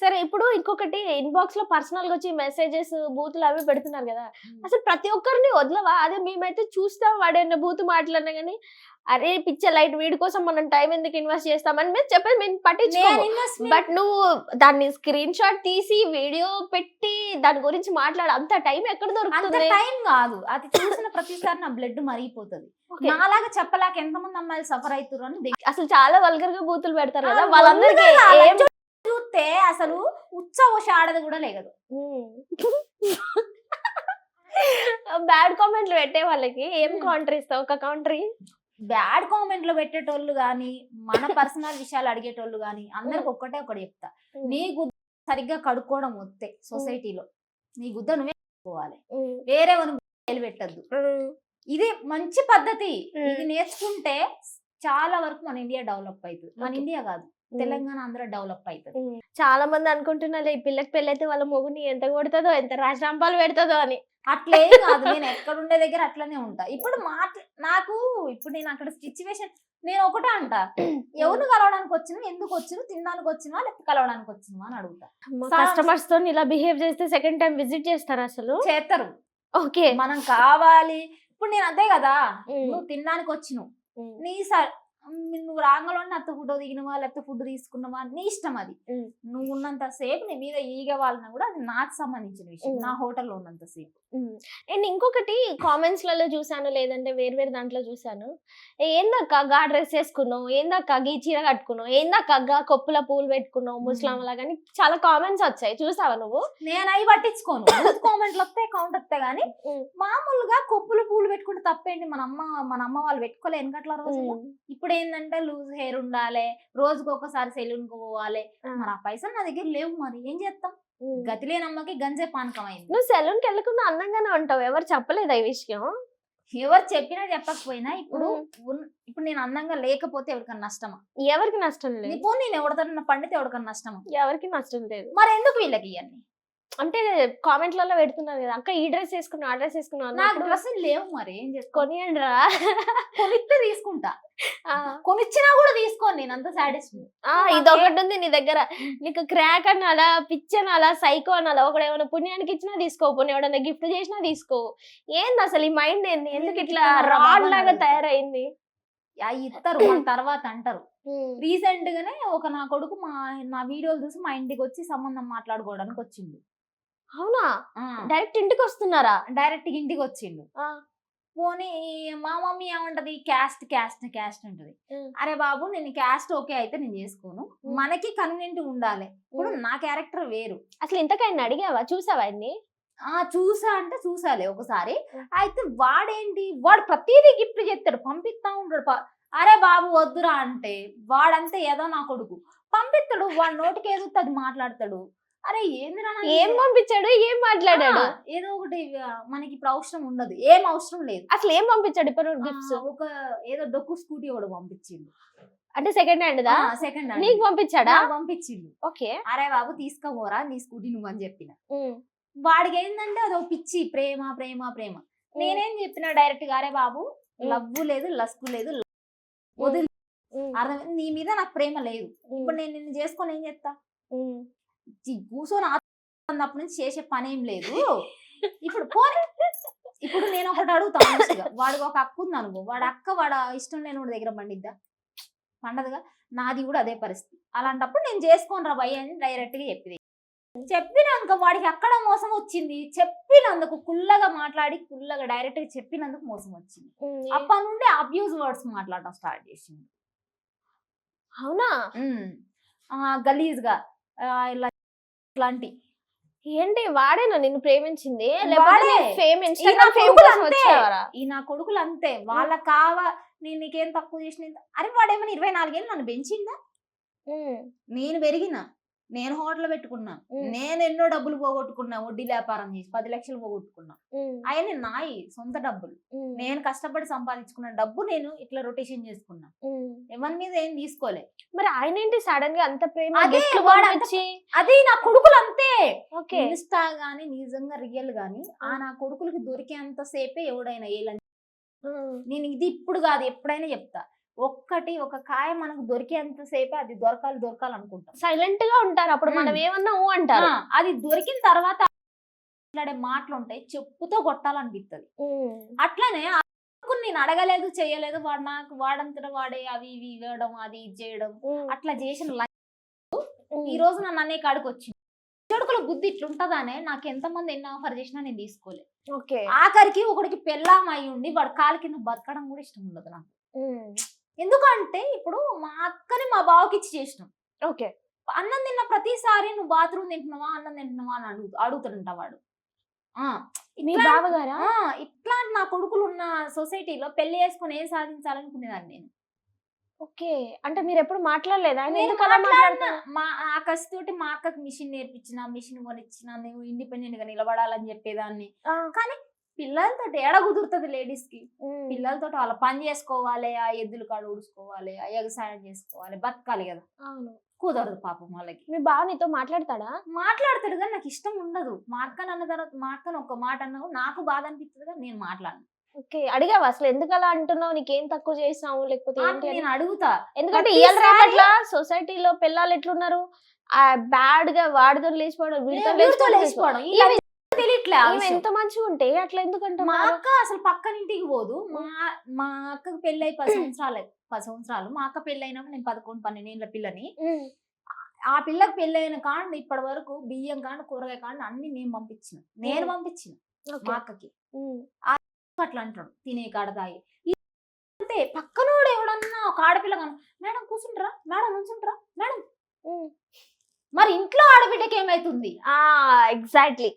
సరే ఇప్పుడు ఇంకొకటి ఇన్బాక్స్లో పర్సనల్గా వచ్చి మెసేజెస్ బూతులు అవి పెడుతున్నారు కదా. అసలు ప్రతి ఒక్కరిని వదలవా? అదే మేమైతే చూస్తాం వాడేన్న బూత్ మాట్లాడినా కానీ అరే పిక్చర్ లైట్ వీడి కోసం మనం టైం ఎందుకు ఇన్వెస్ట్ చేస్తామని మేము చెప్పేది మేము పట్టించుకోము. బట్ నువ్వు దాన్ని స్క్రీన్ షాట్ తీసి వీడియో పెట్టి దాని గురించి మాట్లాడ. అంత టైం ఎక్కడ దొరుకుతుంది? టైం కాదు. అది చూసిన ప్రతిసారి నా బ్లడ్ మరిగిపోతుంది. నాలాగా చెప్పలేక ఎంతమంది అమ్మాయిలు సఫర్ అవుతారు అని అసలు చాలా వల్గర్గా బూతులు పెడతారు కదా. వాళ్ళందరికీ చూస్తే అసలు ఉష ఆడది కూడా లేదు బ్యాడ్ కామెంట్లు పెట్టే వాళ్ళకి ఏం. కౌంటర్ ఇస్తావు? ఒక కౌంటరీ బ్యాడ్ కామెంట్లు పెట్టేటోళ్ళు గాని మన పర్సనల్ విషయాలు అడిగేటోళ్ళు గాని అందరికి ఒక్కటే ఒకటి చెప్తా. నీ గుద్ద సరిగ్గా కడుక్కోవడం వస్తే సొసైటీలో. నీ గుద్ద నువ్వే కడుక్కోవాలి. వేరే వాళ్ళు పెట్టద్దు. ఇది మంచి పద్ధతి. ఇది నేర్చుకుంటే చాలా వరకు మన ఇండియా డెవలప్ అవుతుంది మన. ఇండియా కాదు. తెలంగాణ ఆంధ్ర డెవలప్ అవుతుంది చాలా మంది అనుకుంటున్నారు ఈ పిల్లకి పెళ్ళైతే వాళ్ళ మొగుని ఎంత కొడుతుందో ఎంత రాజరాంపాలు పెడుతుందో అని. అట్లేం కాదు. నేను ఎక్కడ ఉండే దగ్గర అట్లనే ఉంటా. ఇప్పుడు మాట్లా నాకు ఇప్పుడు నేను అక్కడ సిచ్యువేషన్ నేను ఒకటే అంట. ఎవరిని కలవడానికి వచ్చినా ఎందుకు వచ్చిన తినడానికి వచ్చినా లేకపోతే కలవడానికి వచ్చినా అని అడుగుతా. కస్టమర్స్తో ఇలా బిహేవ్ చేస్తే సెకండ్ టైం విజిట్ చేస్తారు అసలు? చేస్తారు ఓకే. మనం కావాలి. ఇప్పుడు నేను అదే కదా. నువ్వు తినడానికి వచ్చినావు. నీ నువ్వు రాంగలోనే అత్త ఫుడ్ దిగినవా? లేకపోతే ఫుడ్ తీసుకున్నావా? నీ ఇష్టం అది. నువ్వు ఉన్నంత సేపు నీ మీద ఈగ వాళ్ళని కూడా అది నాకు సంబంధించిన విషయం. నా హోటల్లో ఉన్నంత సేపు. అండ్ ఇంకొకటి కామెంట్స్లలో చూసాను లేదంటే వేరు వేరు దాంట్లో చూసాను ఏందక్క గా డ్రెస్ వేసుకున్నావు? ఏందక్క గీ చీర కట్టుకున్నావు? ఏందక్క గా కొప్పుల పూలు పెట్టుకున్నావు? ముస్లాం లాగా చాలా కామెంట్స్ వచ్చాయి. చూసావా నువ్వు? నేను అవి పట్టించుకోను. కామెంట్లు వస్తాయి వస్తాయి కానీ మామూలుగా కొప్పులు పూలు పెట్టుకుంటే తప్పేంటి? మన అమ్మ మన అమ్మ వాళ్ళు పెట్టుకోలే వెనకట్ల రోజు ఇప్పుడు ఏంటంటే లూజ్ హెయిర్ ఉండాలి రోజుకి ఒకసారి సెలూన్కు పోవాలి. మరి ఆ పైసలు నా దగ్గర లేవు మరి ఏం చేస్తాం? గతి లేని అమ్మకి గంజే పానకం అయింది. నువ్వు సెలూన్కి వెళ్ళకుండా అందంగానే ఉంటావు ఎవరు చెప్పలేదా ఈ విషయం? ఎవరు చెప్పినా చెప్పకపోయినా ఇప్పుడు ఇప్పుడు నేను అందంగా లేకపోతే ఎవరికన్నా నష్టమా? ఎవరికి నష్టం లేదు. పోనీ నేను ఎవరితో పండితే ఎవరికన్నా నష్టమా? ఎవరికి నష్టం లేదు. మరి ఎందుకు వీళ్ళకి ఇవన్నీ అంటే కామెంట్లలో పెడుతున్నారు కదా అక్క ఈ డ్రెస్ వేసుకున్నావు ఆ డ్రెస్ వేసుకున్నావు నాకు డ్రెస్సులు లేవు మరి ఏం చేసుకో కొనియండి రా కొనిస్తే తీసుకుంటా కొనిచ్చినా కూడా తీసుకోను నేను అంత సాటిస్ఫై ఆ ఇదొకటి ఉంది నీ దగ్గర. నీకు క్రాక్ అనాలా పిచ్ అనాలా సైకో అనాలా ఒకడు ఏమైనా పుణ్యానికి ఇచ్చినా తీసుకో పోనీ ఎవడన్నా గిఫ్ట్ చేసినా తీసుకో. ఏంది అసలు ఈ మైండ్ ఏంది? ఎందుకు ఇట్లా రాడ్ లాగా? తయారైంది? ఇస్తారు మన తర్వాత అంటారు. రీసెంట్ గానే ఒక నా కొడుకు మా నా వీడియోలు చూసి మా ఇంటికి వచ్చి సంబంధం మాట్లాడుకోవడానికి వచ్చిండు. అవునా? డైరెక్ట్ ఇంటికి వస్తున్నారా డైరెక్ట్ ఇంటికి వచ్చిండు పోనీ మా మమ్మీ ఏమంటది? క్యాస్ట్ క్యాస్ట్ క్యాస్ట్ ఉంటది అరే బాబు నేను క్యాస్ట్ ఓకే అయితే నేను చేసుకోను. మనకి కన్వీనెంట్ ఉండాలి. ఇప్పుడు. నా క్యారెక్టర్ వేరు. అసలు ఇంతకైనా అడిగావా? చూసావా అన్ని ఆ! చూసా అంటే చూసాలే ఒకసారి. అయితే వాడేంటి? వాడు ప్రతిదీ గిఫ్ట్ చేస్తాడు పంపిస్తా ఉంటాడు అరే బాబు వద్దురా అంటే వాడంతే ఏదో నా కొడుకు. పంపిస్తాడు వాడు నోటికి ఏదో అది మాట్లాడతాడు. అరే ఏందిరా నాకు ఏం పంపించాడు? ఏం మాట్లాడాడు? ఏదో ఒకటి మనకి ఇప్పుడు అవసరం ఉండదు. ఏం అవసరం లేదు. అసలు ఏం పంపించాడు ఇప్పుడు గిఫ్ట్స్? ఒక ఏదో డొక్కు స్కూటీ కూడా పంపించిండు. అంటే సెకండ్ హ్యాండ్ దా? సెకండ్ నీకు పంపించాడా? పంపించిండు. ఓకే. అరే బాబు తీసుకోపోరా నీ స్కూటీ నువ్వు అని చెప్పిన. వాడికి ఏంటంటే అదో పిచ్చి ప్రేమ ప్రేమ ప్రేమ. నేనేం చెప్పిన డైరెక్ట్గా అరే బాబు లవ్వు లేదు లస్కు లేదు వదిలి. అర్థం నీ మీద నాకు ప్రేమ లేదు. ఇప్పుడు నేను నిన్ను చేసుకొని ఏం చేస్తా? చి- కూర్చొని అన్నప్పటి నుంచి చేసే పని ఏం లేదు. ఇప్పుడు పోనీ ఇప్పుడు నేను ఒకటి అడుగుతా మనిషిగా వాడికి ఒక అక్క ఉంది అనుకో వాడి అక్క వాడ ఇష్టం లేని వాడి దగ్గర పండిద్దా? పండదుగా. నాది కూడా అదే పరిస్థితి. అలాంటప్పుడు నేను చేసుకోను రా భయ్య అని డైరెక్ట్గా చెప్పింది. చెప్పినాక వాడికి అక్కడ మోసం వచ్చింది. చెప్పినందుకు కుల్లగా మాట్లాడి కుల్లగా డైరెక్ట్గా చెప్పినందుకు మోసం వచ్చింది. అప్పటి నుండి అబ్యూజ్ వర్డ్స్ మాట్లాడటం స్టార్ట్ చేసింది అవునా? గలీజ్గా ఇలా ఇట్లాంటి. ఏంటి వాడేనా నిన్ను ప్రేమించింది? వాడే. ఫేమ్ ఈ ఇన్స్టాగ్రామ్ నా ఫేమ్ కొడుకులు కోసం అంతే. వచ్చావరా? ఈ నా కొడుకులు అంతే. వాళ్ళకి కావా నేను నీకేం తక్కువ చేసిన అరే వాడేమన్నా ఇరవై నాలుగేళ్ళు నన్ను పెంచిందా? నేను పెరిగిన. నేను హోటల్ పెట్టుకున్నా. ఉమ్. నేను ఎన్నో డబ్బులు పోగొట్టుకున్నా వడ్డీ వ్యాపారం చేసి పది లక్షలు పోగొట్టుకున్నా. అవన్నీ నాయి సొంత డబ్బులు. నేను కష్టపడి సంపాదించుకున్న డబ్బు నేను ఇట్లా రొటేషన్ చేసుకున్నా. ఎవరి మీద ఏం తీసుకోలే. మరి ఆయన ఏంటి సడన్గా అంత ప్రేమ? అదే నా కొడుకులు అంతే. ఓకే. ఇన్స్టా గానీ నిజంగా రియల్ గానీ ఆ నా కొడుకులకి దొరికేంత సేపే ఎవడైనా ఏలని నేను ఇది ఇప్పుడు కాదు ఎప్పుడైనా చెప్తా. ఒక్కటి ఒక కాయ మనకు దొరికేంత సేపే అది దొరకాలి దొరకాలి అనుకుంటాం సైలెంట్గా ఉంటారు అప్పుడు మనం. ఏమన్నా ఊ అంటారు అది దొరికిన తర్వాత మాట్లాడే మాటలు ఉంటాయి చెప్పుతో కొట్టాలనిపిస్తుంది. అట్లనే నేను అడగలేదు చేయలేదు వాడు నాకు వాడంతట వాడే అవి ఇవి ఇవ్వడం అది ఇది చేయడం. అట్లా చేసిన లై- ఉమ్. ఈ రోజు నన్ను అనే కాడికి వచ్చింది చెడుకుల బుద్ధి ఇట్లుంటదానే నాకు ఎంతమంది ఎన్ని ఆఫర్ చేసినా నేను తీసుకోలే ఓకే ఆఖరికి ఒకడికి పెళ్ళాం అయి ఉండి వాడు కాలు కింద బతకడం కూడా ఇష్టం ఉండదు నాకు. ఎందుకంటే ఇప్పుడు మా అక్కని మా బావకి ఇచ్చి చేసినాం. ఓకే. అన్నం తిన్న ప్రతిసారి నువ్వు బాత్రూమ్ తింటున్నావా? అన్నం తింటున్నావా? అని అడుగు అడుగుతుంట వాడు. బావగారా? ఇట్లాంటి నా కొడుకులు ఉన్న సొసైటీలో పెళ్ళి చేసుకుని ఏం సాధించాలనుకునేదాన్ని నేను. ఓకే. అంటే మీరు ఎప్పుడు మాట్లాడలేదా? మా ఆ కసితోటి మా అక్కకి మిషన్ నేర్పించిన మిషన్ కొనిచ్చిన నువ్వు ఇండిపెండెంట్గా నిలబడాలని చెప్పేదాన్ని. ఆ, పిల్లలతో ఏడ కుదురుతుంది లేడీస్కి. పిల్లలతో వాళ్ళ పని చేసుకోవాలి ఆ ఎద్దులు కాడ ఊడ్చుకోవాలి ఆ ఎగసాయం చేసుకోవాలి బతకాలి కదా. అవును. కుదరదు పాపం వాళ్ళకి. మీ బావ నీతో మాట్లాడతాడా? మాట్లాడతాడు కానీ నాకు ఇష్టం ఉండదు. మా అక్కని అన్న తర్వాత మా అక్కని ఒక మాట అన్నా నాకు బాధ అనిపిస్తుంది కానీ నేను మాట్లాడను. ఓకే. అడిగావా? అసలు ఎందుకు అలా అంటున్నావు? నీకేం తక్కువ చేసావు లేకపోతే? నేను అడుగుతా. ఎందుకంటే ఇవాళ రేపట్ల సొసైటీలో పిల్లలు ఎట్లున్నారు? బ్యాడ్గా వాడితో లేచిపోవడం వీడితో లేచిపోవడం తెలియట్లే. ఎంత మంచిగా ఉంటే అట్లా ఎందుకు మా అక్క అసలు పక్కన ఇంటికి పోదు మా మా అక్కకి పెళ్ళి పది సంవత్సరాలు పది సంవత్సరాలు మా అక్క పెళ్ళి అయినప్పుడు నేను పదకొండు పన్నెండు ఏళ్ళ పిల్లని. ఆ పిల్లకి అయిన కాండ ఇప్పటి వరకు బియ్యం కాండ కూరగాయ కాండ అన్ని మేము పంపించిన నేను. పంపించిన. మా అక్కకి. అట్లా అంటాడు తినే కాడ తాగి ఈ- అంతే పక్కనోడు ఎవడన్నా ఒక ఆడపిల్ల కాను మేడం కూర్చుంటారా మేడం నుంచుంటారా మేడం. మరి ఇంట్లో ఆడబిడ్డకి ఏమైతుంది ఆ ఎగ్జాక్ట్లీ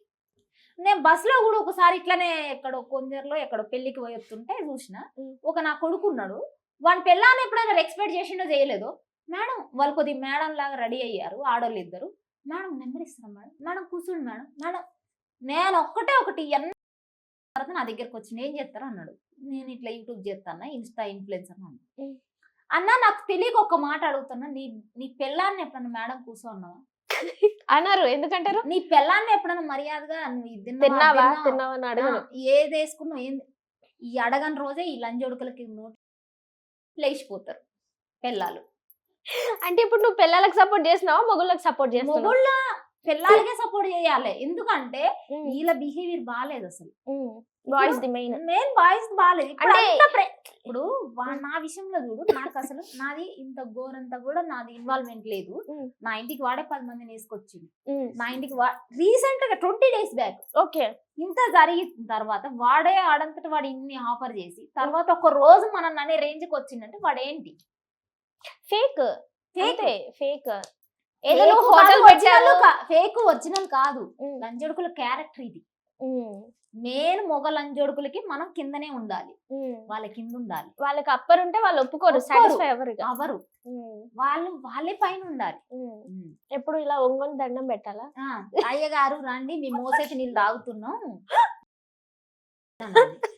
నేను బస్లో కూడా ఒకసారి ఇట్లానే ఎక్కడో కొందరిలో ఎక్కడో పెళ్ళికి పోయి వస్తుంటే చూసిన. ఒక నా కొడుకున్నాడు వాని పెళ్ళాన్ని ఎప్పుడైనా ఎక్స్పెక్ట్ చేసిండో చేయలేదు? మేడం వాళ్ళు కొద్ది మేడం లాగా రెడీ అయ్యారు ఆడోళ్ళు ఇద్దరు. మేడం నెంబర్ ఇస్తారా మేడం? మేడం కూర్చోండి మేడం. మేడం నేను ఒక్కటే ఒకటి ఎన్న తర్వాత నా దగ్గరకు వచ్చింది ఏం చేస్తారు అన్నాడు. నేను ఇట్లా యూట్యూబ్ చేస్తాను ఇన్స్టా ఇన్ఫ్లుయెన్సర్. అన్న నాకు తెలియక ఒక మాట అడుగుతున్నా నీ నీ పెళ్ళాన్ని ఎప్పుడన్నా మేడం కూర్చో అన్నావా అన్నారు. ఎందుకంటారు? నీ పెళ్ళాన్ని ఎప్పుడన్నా మర్యాదగా నువ్వు ఇది తిన్నావా, తిన్నావా? అని ఏది వేసుకున్నావు ఏంది ఈ అడగని రోజే ఈ లంజోడుకులకి నోటి లేచిపోతారు పిల్లలు అంటే ఇప్పుడు నువ్వు పిల్లలకు సపోర్ట్ చేసినావా మొగుళ్ళకి సపోర్ట్ చేస్తున్నావు? మొగుళ్ళ పిల్లలకే సపోర్ట్ చేయాలి. ఎందుకంటే వీళ్ళ బిహేవియర్ బాగాలేదు అసలు. Voice the main main boys బాగాలేదు ఇప్పుడు అంటే- ఇప్పుడు నా విషయంలో చూడు నాకు అసలు నాది ఇంత ఘోరంతా కూడా నాది ఇన్వాల్వ్మెంట్ లేదు. నా ఇంటికి వాడే పది మందిని వేసుకొచ్చింది నా ఇంటికి రీసెంట్గా ట్వంటీ డేస్ బ్యాక్ ఓకే. ఇంత జరిగిన తర్వాత వాడే ఆడంతట వాడు ఇన్ని ఆఫర్ చేసి తర్వాత ఒక రోజు మనం అనే రేంజ్కి వచ్చిందంటే వాడు ఏంటి ఫేక్ ఫేక్ ఫేక్ ఏదో హోటల్ ఫేక్ ఒరిజినల్ కాదు లంజొడుకుల క్యారెక్టర్ ఇది మెయిన్ మొగ లంజొడుకులకి మనం కిందనే ఉండాలి. వాళ్ళ కింద ఉండాలి వాళ్ళకి అప్పర్ ఉంటే వాళ్ళు ఒప్పుకోరు. సాటిస్ఫై ఎవరు. అవరు వాళ్ళు వాళ్ళే పైన ఉండాలి. ఎప్పుడు ఇలా ఒంగొని దండం పెట్టాలా అయ్యగారు రండి మీ మోసేటి నీళ్ళు తాగుతున్నాం.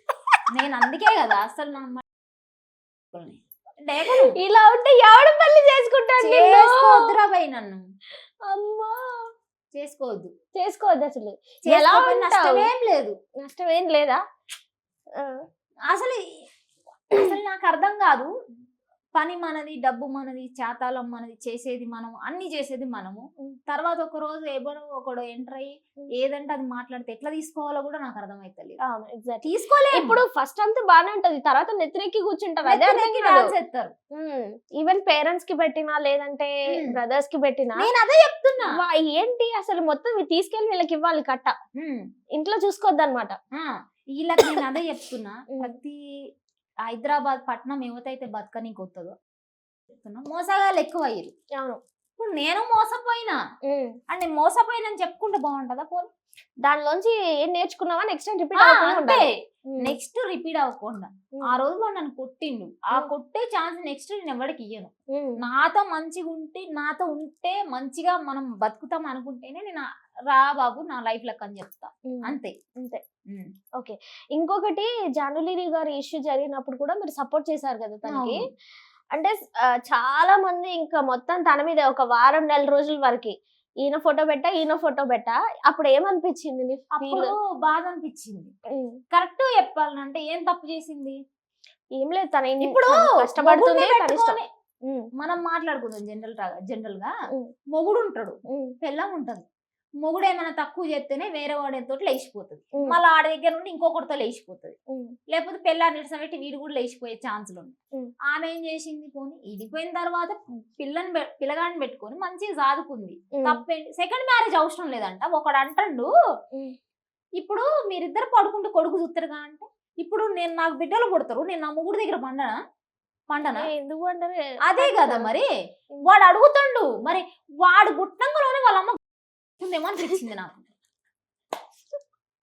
నేను అందుకే కదా అసలు నా. ఇలా ఉంటే ఎవడు పెళ్ళి చేసుకుంటాడు నిన్ను? చేసుకోవద్దురా భయ్ నన్ను. అమ్మా. చేసుకోవద్దు. చేసుకోవద్దు అసలు. ఎలా ఉంటావు? నష్టమేం లేదు. నష్టం ఏం లేదా అసలు అసలు నాకు అర్థం కాదు. పని మనది డబ్బు మనది చేతాలం మనది చేసేది మనం అన్ని చేసేది మనము. తర్వాత ఒక రోజు ఎవరో ఒకడు ఎంటర్ అయ్యి. ఏదంటే అది మాట్లాడితే ఎట్లా తీసుకోవాలో కూడా నాకు అర్థమైతలేదు ఎగ్జాక్ట్ తీసుకోలే ఇప్పుడు ఫస్ట్ అంతా బానే ఉంటది తర్వాత నెత్తిరెక్కి కూర్చుంటారు అదే ఎత్తారు ఈవెన్ పేరెంట్స్కి పెట్టినా లేదంటే. బ్రదర్స్కి పెట్టినా నేను అదే చెప్తున్నా ఏంటి అసలు మొత్తం తీసుకెళ్ళి వీళ్ళకి ఇవ్వాలి కట్ట. ఇంట్లో చూసుకోవద్దు అనమాట వీళ్ళకి నేను అదే చెప్తున్నా. ప్రతి హైదరాబాద్ పట్నం ఏవైతే బతకనీకి వస్తుందో చెప్తున్నా మోసగాళ్ళు ఎక్కువ అయ్యారు అవును. ఇప్పుడు నేను మోసపోయినా. అంటే మోసపోయినా అని చెప్పుకుంటే బాగుంటుందా పోనీ? దానిలోంచి ఏం నేర్చుకున్నావా? నెక్స్ట్ టైం రిపీట్ అవ్వకుండా. నెక్స్ట్ రిపీట్ అవ్వకుండా. ఆ రోజు వాడు నన్ను కొట్టిండు. ఆ. కొట్టే ఛాన్స్ నెక్స్ట్ నేను ఎవరికి ఇయ్యను. నాతో మంచిగా ఉంటే నాతో ఉంటే మంచిగా మనం బతుకుతాం అనుకుంటేనే నేను రా బాబు నా లైఫ్ లెక్క అని చెప్తా. అంతే. అంతే. ఉమ్. ఇంకొకటి జానులీరి గారి ఇష్యూ జరిగినప్పుడు కూడా మీరు సపోర్ట్ చేశారు కదా తనకి. అంటే చాలా మంది ఇంకా మొత్తం తన మీద ఒక వారం నెల రోజుల వరకు ఈయన ఫోటో పెట్టా ఈయన ఫోటో పెట్టా. అప్పుడు ఏమనిపించింది అప్పుడు బాధ అనిపించింది కరెక్ట్ చెప్పాలంటే ఏం తప్పు చేసింది? ఏం లేదు తన ఇప్పుడు కష్టపడుతుంది మనం మాట్లాడుకుందాం జనరల్ జనరల్గా. మొగుడు ఉంటాడు పెళ్ళం ఉంటది. మొగుడు ఏమైనా తక్కువ చేస్తేనే వేరే వాడితో లేచిపోతుంది. మళ్ళీ ఆడ దగ్గర నుండి ఇంకొకటితో లేచిపోతుంది. లేకపోతే పెళ్ళాన్ని నిడిసబెట్టి వీడు కూడా లేచిపోయే ఛాన్సులు ఉన్నాయి. ఆమె ఏం చేసింది పోనీ? ఇదిపోయిన తర్వాత పిల్లని పిల్లగాడిని పెట్టుకొని మంచిగా సాదుకుంది. తప్పేంటి సెకండ్ మ్యారేజ్ అవసరం లేదంట. ఒకడు అంటాడు. ఇప్పుడు మీరిద్దరు పడుకుంటే కొడుకు చూస్తారుగా అంటే ఇప్పుడు నేను నాకు బిడ్డలు పుడతారు. నేను నా ముగ్గురు దగ్గర పండనా? పండనా? ఎందుకు అదే కదా మరి. వాడు అడుగుతాడు. మరి వాడు గుట్టంగానే వాళ్ళ అమ్మ ఉందేమో అనిపించింది నాకు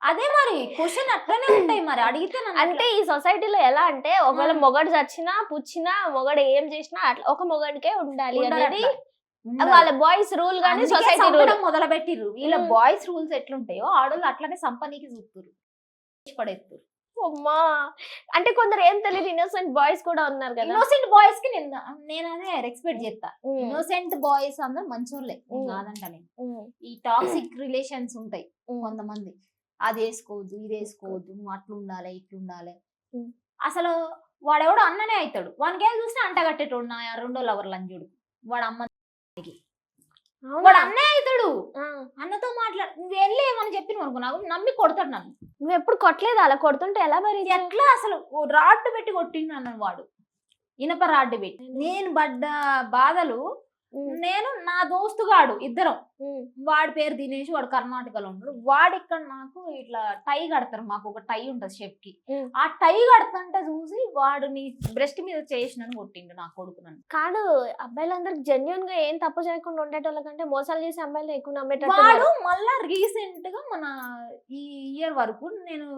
అదే మరి క్వశ్చన్ అట్లనే ఉంటాయి మరి అడిగితే నన్ను అంటే ఈ సొసైటీలో ఎలా అంటే ఒకవేళ. మొగడు చచ్చినా పుచ్చినా మొగడు ఏం చేసినా అట్లా ఒక మొగడికే ఉండాలి అనేది అట్లా. వాళ్ళ బాయ్స్ రూల్ గానీ అందుకే సొసైటీ రూల్ మొదలు పెట్టిర్రు వీళ్ళ. బాయ్స్ రూల్స్ ఎట్లుంటాయో ఆడోళ్ళు అట్లనే సంపనీకి చూస్తురు పడేస్తారు అమ్మా. అంటే కొందరు ఏం తెలియదు ఇన్నోసెంట్ బాయ్స్ కూడా ఉన్నారు కదా. ఇన్నోసెంట్ బాయ్స్కి నేను నేను అదే ఎక్స్పెక్ట్ చేస్తా. ఇన్నోసెంట్ బాయ్స్ అందరూ మంచోళ్ళే. కాదంట నేను. ఈ టాక్సిక్ రిలేషన్స్ ఉంటాయి కొంతమంది. అది వేసుకోవద్దు ఇది వేసుకోవద్దు నువ్వు అట్లా ఉండాలి ఇట్లా ఉండాలి. అసలు వాడెవడో అన్ననే అవుతాడు వానికి ఏం చూసినా అంట కట్టేటోడు నా రెండో లవర్ లంజుడు వాడు అమ్మ అవునా? వాడు అన్నే అవుతాడు అన్నతో మాట్లాడు నువ్వు వెళ్ళేమని చెప్పిన అనుకో నాకు నమ్మి కొడతాడు నన్ను. నువ్వు ఎప్పుడు కొట్టలేదు అలా కొడుతుంటే ఎలా మరి ఎట్లా అసలు? రాడ్డు పెట్టి కొట్టిండు అన్న వాడు. ఇనప రాడ్డు పెట్టి. నేను పడ్డ బాధలు నేను నా దోస్తుగాడు ఇద్దరం. వాడి పేరు దినేష్ వాడు కర్ణాటకలో ఉంటాడు వాడు ఇక్కడ నాకు ఇట్లా టై కడతారు మాకు ఒక టై ఉంటుంది షెఫ్కి. ఆ టై కడుతుంటే చూసి వాడు నీ బ్రెస్ట్ మీద చేసినని కొట్టిండు నా కొడుకు నన్ను. కాదు అబ్బాయిలందరికి జెన్యున్గా ఏం తప్పు చేయకుండా ఉండేటోళ్ళ కంటే మోసాలు చేసే అబ్బాయిలు ఎక్కువ నమ్మేటట్టు వాడు మళ్ళా రీసెంట్గా మన ఈ ఇయర్ వరకు నేను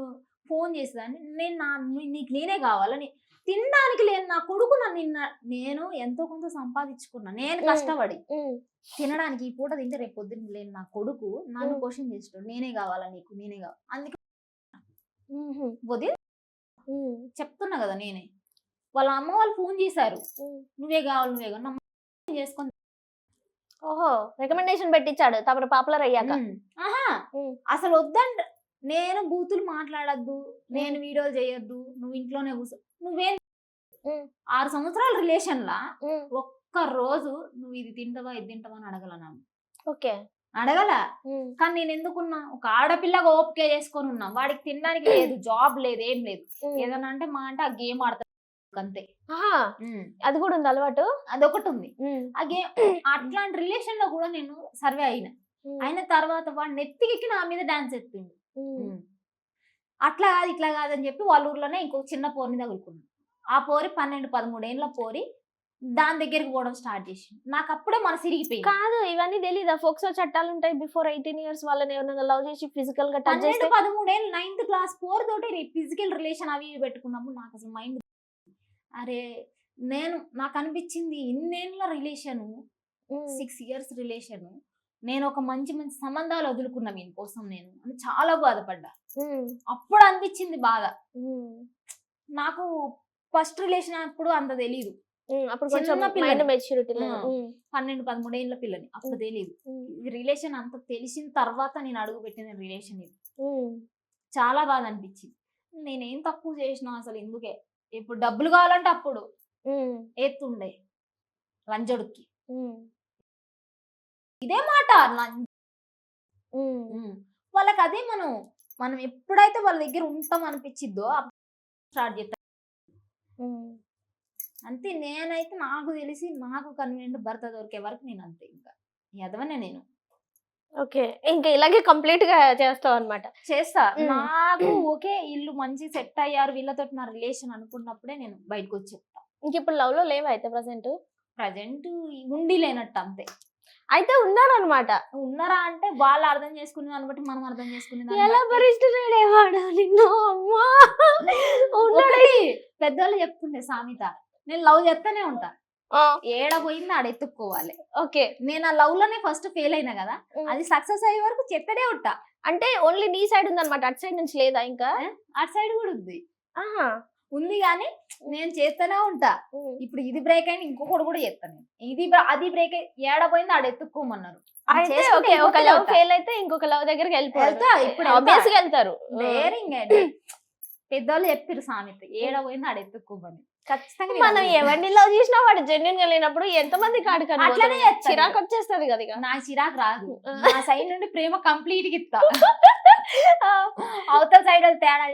ఫోన్ చేసేదాన్ని. నేను నా నీకు నేనే కావాలని తినడానికి లేని నా కొడుకు నన్ను నిన్న నేను ఎంతో కొంత సంపాదించుకున్నా. నేను. కష్టపడి తినడానికి ఈ పూట తింటే రేపు పొద్దున్న లేని నా కొడుకు నన్ను. క్వశ్చన్ చేస్తాడు నేనే కావాలా నీకు? నేనే కావాలి అందుకే వదిలి చెప్తున్నా కదా నేనే. వాళ్ళ అమ్మ వాళ్ళు ఫోన్ చేశారు. నువ్వే కావాలి నువ్వే కావాలి. చేసుకొని ఓహో రికమెండేషన్ పెట్టించాడు. తమరు పాపులర్ అయ్యాక. ఆహా. అసలు వద్దంట నేను బూతులు మాట్లాడద్దు నేను వీడియోలు చేయొద్దు నువ్వు ఇంట్లోనే కూర్చో నువ్వేం. ఆరు సంవత్సరాల రిలేషన్ లా ఒక్క రోజు నువ్వు ఇది తింటావా ఇది తింటావా అని అడగల నన్ను. ఓకే. అడగల? కానీ నేను ఎందుకున్నా? ఒక ఆడపిల్లగా ఓపిక చేసుకొని ఉన్నా. వాడికి తినడానికి లేదు జాబ్ లేదు ఏం లేదు. ఏదన్నా అంటే మా అంటే ఆ గేమ్ ఆడతాడు అంతే. అది కూడా ఉంది అలవాటు? అదొకటి ఉంది. ఉమ్, ఆ గేమ్ అట్లాంటి రిలేషన్లో కూడా నేను సర్వే అయిన. అయిన తర్వాత వాడు నెత్తికెక్కి నా మీద డాన్స్ ఎత్తిండు. అట్లా కాదు ఇట్లా కాదని చెప్పి వాళ్ళ ఊర్లోనే ఇంకో చిన్న పోరిని తగులుకున్నాను ఆ పోరి పన్నెండు పదమూడేళ్ళ పోరి దాని దగ్గరికి పోవడం స్టార్ట్ చేసి నాకు అప్పుడే మనసు ఇరిగిపోయింది. కాదు ఇవన్నీ తెలీదా? ఫోక్సో చట్టాలు ఉంటాయి బిఫోర్ ఎయిటీన్ ఇయర్స్ వాళ్ళని ఎవరైనా లవ్ చేసి ఫిజికల్గా టచ్ చేస్తే పదమూడేళ్ళు నైన్త్ క్లాస్ ఫోర్ తోటి ఫిజికల్ రిలేషన్ అవి పెట్టుకున్నప్పుడు నాకు అసలు మైండ్ అరే నేను నాకు అనిపించింది ఇన్నేళ్ళ రిలేషన్ సిక్స్ ఇయర్స్ రిలేషన్ నేను ఒక మంచి మంచి సంబంధాలు వదులుకున్నా మీని కోసం నేను అని చాలా బాధపడ్డా. అప్పుడు అనిపించింది బాధ. నాకు ఫస్ట్ రిలేషన్ అప్పుడు అంత తెలియదు ఉమ్, అప్పుడు. పన్నెండు పదమూడేళ్ళ పిల్లని. అప్పుడు తెలియదు రిలేషన్ అంత తెలిసిన తర్వాత నేను అడుగు పెట్టిన రిలేషన్ ఇది. చాలా బాధ అనిపించింది. నేనేం తక్కువ చేసిన అసలు ఎందుకే? ఇప్పుడు డబ్బులు కావాలంటే అప్పుడు. ఎత్తుండే. లంజడుక్కి. ఇదే మాట. వాళ్ళకి అదే మనం మనం ఎప్పుడైతే వాళ్ళ దగ్గర ఉంటాం అనిపించిద్దో స్టార్ట్ చేస్తాం అంతే. నేనైతే నాకు తెలిసి నాకు కన్వీనియంట్ భర్త దొరికే వరకు నేను అంతే ఇంకా. ఎదవనే నేను. ఓకే. ఇంకా ఇలాగే కంప్లీట్గా చేస్తావు అనమాట చేస్తా. నాకు ఓకే ఇల్లు మంచి సెట్ అయ్యారు వీళ్ళతో నా రిలేషన్ అనుకున్నప్పుడే నేను బయటకు వచ్చి చెప్తా ఇంక ఇప్పుడు లవ్లో లేవు అయితే ప్రజెంట్? ప్రజెంట్ ఉండి లేనట్టు అంతే. అయితే ఉన్నారనమాట ఉన్నారా అంటే వాళ్ళు అర్థం చేసుకునే దాన్ని బట్టి మనం అర్థం చేసుకునే ఎలా. భరిస్తున్నాడేవాడు నిన్ను అమ్మా? పెద్దోళ్ళు చెప్తుండే సామెత నేను లవ్ చేస్తూనే ఉంటా. ఏడ పోయింది ఆడ ఎత్తుక్కోవాలి. ఓకే. నేను ఆ లవ్లోనే ఫస్ట్ ఫెయిల్ అయినా కదా అది సక్సెస్ అయ్యే వరకు చెత్తనే ఉంటా. అంటే ఓన్లీ నీ సైడ్ ఉందన్నమాట అటు సైడ్ నుంచి లేదా ఇంకా? అటు సైడ్ కూడా ఉంది. ఆహా. ఉంది కానీ నేను చేస్తూనే ఉంటా. ఇప్పుడు ఇది బ్రేక్ అయిన ఇంకొకటి కూడా చేస్తాను. ఇది అది బ్రేక్ ఏడ పోయింది ఆడ ఎత్తుక్కోమన్నారు. అయితే ఒక లవ్. ఫెయిల్ అయితే ఇంకొక లవ్ దగ్గరికి వెళ్ళిపోతారు వెళ్తా, ఇప్పుడు వెళ్తా. ఆబ్వియస్గా వెళ్తారు డేరింగ్ పెద్దోళ్ళు చెప్పిరు సామెత ఏడ పోయింది ఆడ ఎత్తుక్కోమని. ఖచ్చితంగా మనం. ఎవరిని లవ్ చేసినా వాడు జెన్యున్గా లేనప్పుడు ఎంత మంది అట్లనే చేస్తారు. చిరాకు వచ్చేస్తది కదా నాకు చిరాకు రాదు. నా సైడ్ నుండి ప్రేమ కంప్లీట్గా ఇస్తా. అవతల సైడ్ తేడా